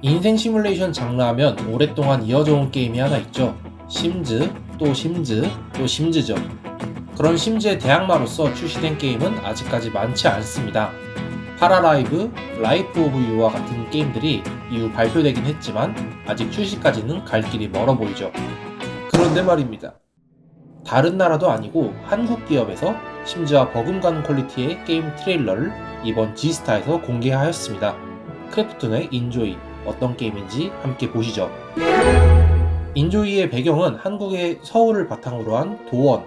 인생 시뮬레이션 장르 하면 오랫동안 이어져 온 게임이 하나 있죠. 심즈, 또 심즈, 또 심즈죠. 그런 심즈의 대항마로서 출시된 게임은 아직까지 많지 않습니다. 파라라이브, 라이프 오브 유와 같은 게임들이 이후 발표되긴 했지만 아직 출시까지는 갈 길이 멀어 보이죠. 그런데 말입니다. 다른 나라도 아니고 한국 기업에서 심지어 버금가는 퀄리티의 게임 트레일러를 이번 G스타에서 공개하였습니다. 크래프톤의 인조이 어떤 게임인지 함께 보시죠. 인조이의 배경은 한국의 서울을 바탕으로 한 도원,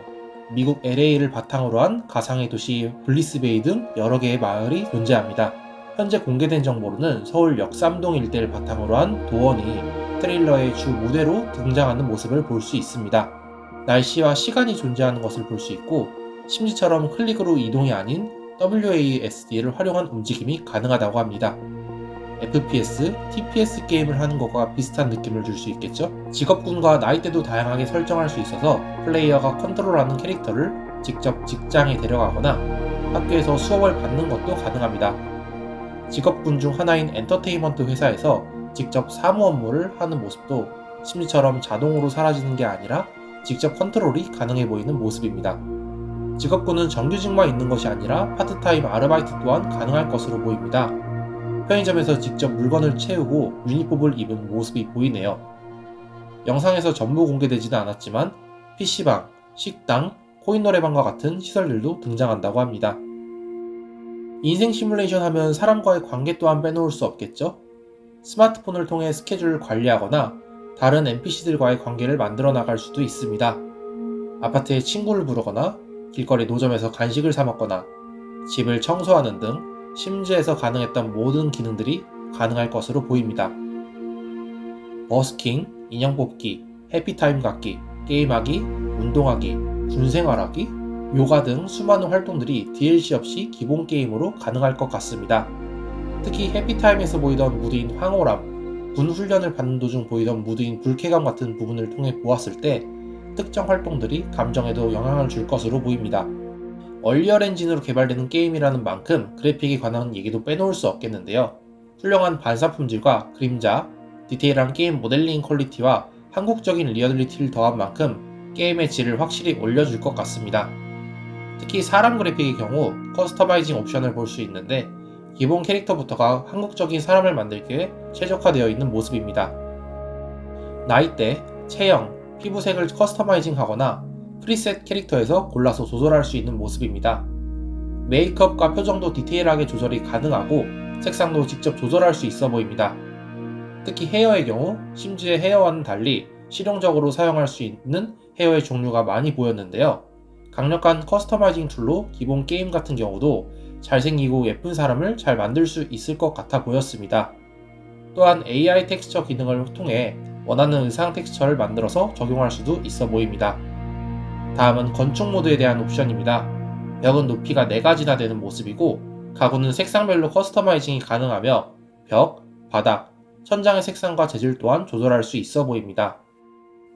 미국 LA를 바탕으로 한 가상의 도시 블리스베이 등 여러 개의 마을이 존재합니다. 현재 공개된 정보로는 서울 역삼동 일대를 바탕으로 한 도원이 트레일러의 주 무대로 등장하는 모습을 볼 수 있습니다. 날씨와 시간이 존재하는 것을 볼 수 있고 심지처럼 클릭으로 이동이 아닌 WASD를 활용한 움직임이 가능하다고 합니다. FPS, TPS 게임을 하는 것과 비슷한 느낌을 줄 수 있겠죠? 직업군과 나이대도 다양하게 설정할 수 있어서 플레이어가 컨트롤하는 캐릭터를 직접 직장에 데려가거나 학교에서 수업을 받는 것도 가능합니다. 직업군 중 하나인 엔터테인먼트 회사에서 직접 사무 업무를 하는 모습도 심지처럼 자동으로 사라지는 게 아니라 직접 컨트롤이 가능해 보이는 모습입니다. 직업군은 정규직만 있는 것이 아니라 파트타임 아르바이트 또한 가능할 것으로 보입니다. 편의점에서 직접 물건을 채우고 유니폼을 입은 모습이 보이네요. 영상에서 전부 공개되지는 않았지만 PC방, 식당, 코인 노래방과 같은 시설들도 등장한다고 합니다. 인생 시뮬레이션 하면 사람과의 관계 또한 빼놓을 수 없겠죠? 스마트폰을 통해 스케줄을 관리하거나 다른 NPC들과의 관계를 만들어 나갈 수도 있습니다. 아파트에 친구를 부르거나 길거리 노점에서 간식을 사 먹거나 집을 청소하는 등 심지에서 가능했던 모든 기능들이 가능할 것으로 보입니다. 버스킹, 인형 뽑기, 해피타임 갖기, 게임하기, 운동하기, 군생활하기, 요가 등 수많은 활동들이 DLC 없이 기본 게임으로 가능할 것 같습니다. 특히 해피타임에서 보이던 무드인 황홀함, 군 훈련을 받는 도중 보이던 무드인 불쾌감 같은 부분을 통해 보았을 때 특정 활동들이 감정에도 영향을 줄 것으로 보입니다. 얼리얼 엔진으로 개발되는 게임이라는 만큼 그래픽에 관한 얘기도 빼놓을 수 없겠는데요. 훌륭한 반사 품질과 그림자, 디테일한 게임 모델링 퀄리티와 한국적인 리얼리티를 더한 만큼 게임의 질을 확실히 올려줄 것 같습니다. 특히 사람 그래픽의 경우 커스터마이징 옵션을 볼 수 있는데 기본 캐릭터부터가 한국적인 사람을 만들기에 최적화되어 있는 모습입니다. 나이대, 체형, 피부색을 커스터마이징 하거나 프리셋 캐릭터에서 골라서 조절할 수 있는 모습입니다. 메이크업과 표정도 디테일하게 조절이 가능하고 색상도 직접 조절할 수 있어 보입니다. 특히 헤어의 경우 심지어 헤어와는 달리 실용적으로 사용할 수 있는 헤어의 종류가 많이 보였는데요. 강력한 커스터마이징 툴로 기본 게임 같은 경우도 잘생기고 예쁜 사람을 잘 만들 수 있을 것 같아 보였습니다. 또한 AI 텍스처 기능을 통해 원하는 의상 텍스처를 만들어서 적용할 수도 있어 보입니다. 다음은 건축 모드에 대한 옵션입니다. 벽은 높이가 4가지나 되는 모습이고 가구는 색상별로 커스터마이징이 가능하며 벽, 바닥, 천장의 색상과 재질 또한 조절할 수 있어 보입니다.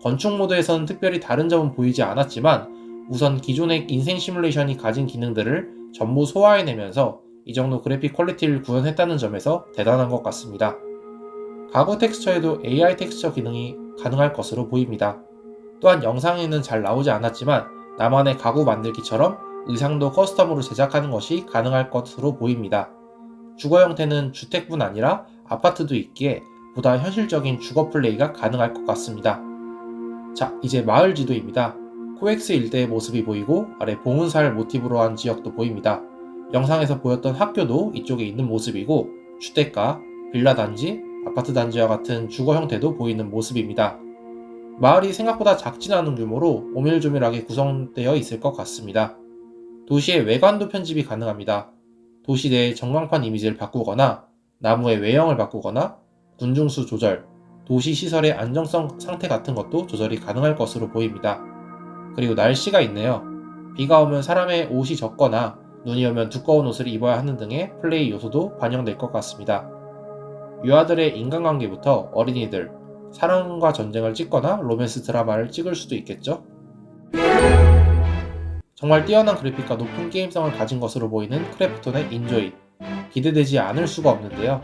건축 모드에서는 특별히 다른 점은 보이지 않았지만 우선 기존의 인생 시뮬레이션이 가진 기능들을 전부 소화해내면서 이 정도 그래픽 퀄리티를 구현했다는 점에서 대단한 것 같습니다. 가구 텍스처에도 AI 텍스처 기능이 가능할 것으로 보입니다. 또한 영상에는 잘 나오지 않았지만 나만의 가구 만들기처럼 의상도 커스텀으로 제작하는 것이 가능할 것으로 보입니다. 주거 형태는 주택뿐 아니라 아파트도 있기에 보다 현실적인 주거 플레이가 가능할 것 같습니다. 자, 이제 마을 지도입니다. 코엑스 일대의 모습이 보이고 아래 봉은살 모티브로 한 지역도 보입니다. 영상에서 보였던 학교도 이쪽에 있는 모습이고 주택가, 빌라 단지, 아파트 단지와 같은 주거 형태도 보이는 모습입니다. 마을이 생각보다 작진 않은 규모로 오밀조밀하게 구성되어 있을 것 같습니다. 도시의 외관도 편집이 가능합니다. 도시 내의 전광판 이미지를 바꾸거나 나무의 외형을 바꾸거나 군중수 조절, 도시 시설의 안정성 상태 같은 것도 조절이 가능할 것으로 보입니다. 그리고 날씨가 있네요. 비가 오면 사람의 옷이 적거나 눈이 오면 두꺼운 옷을 입어야 하는 등의 플레이 요소도 반영될 것 같습니다. 유아들의 인간관계부터 어린이들, 사랑과 전쟁을 찍거나 로맨스 드라마를 찍을 수도 있겠죠? 정말 뛰어난 그래픽과 높은 게임성을 가진 것으로 보이는 크래프톤의 인조이. 기대되지 않을 수가 없는데요.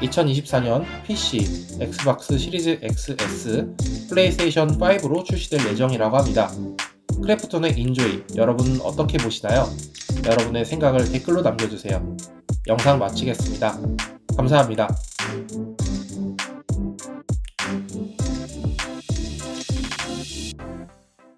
2024년 PC, 엑스박스 시리즈 XS, 플레이스테이션 5로 출시될 예정이라고 합니다. 크래프톤의 인조이 여러분은 어떻게 보시나요? 여러분의 생각을 댓글로 남겨주세요. 영상 마치겠습니다. 감사합니다.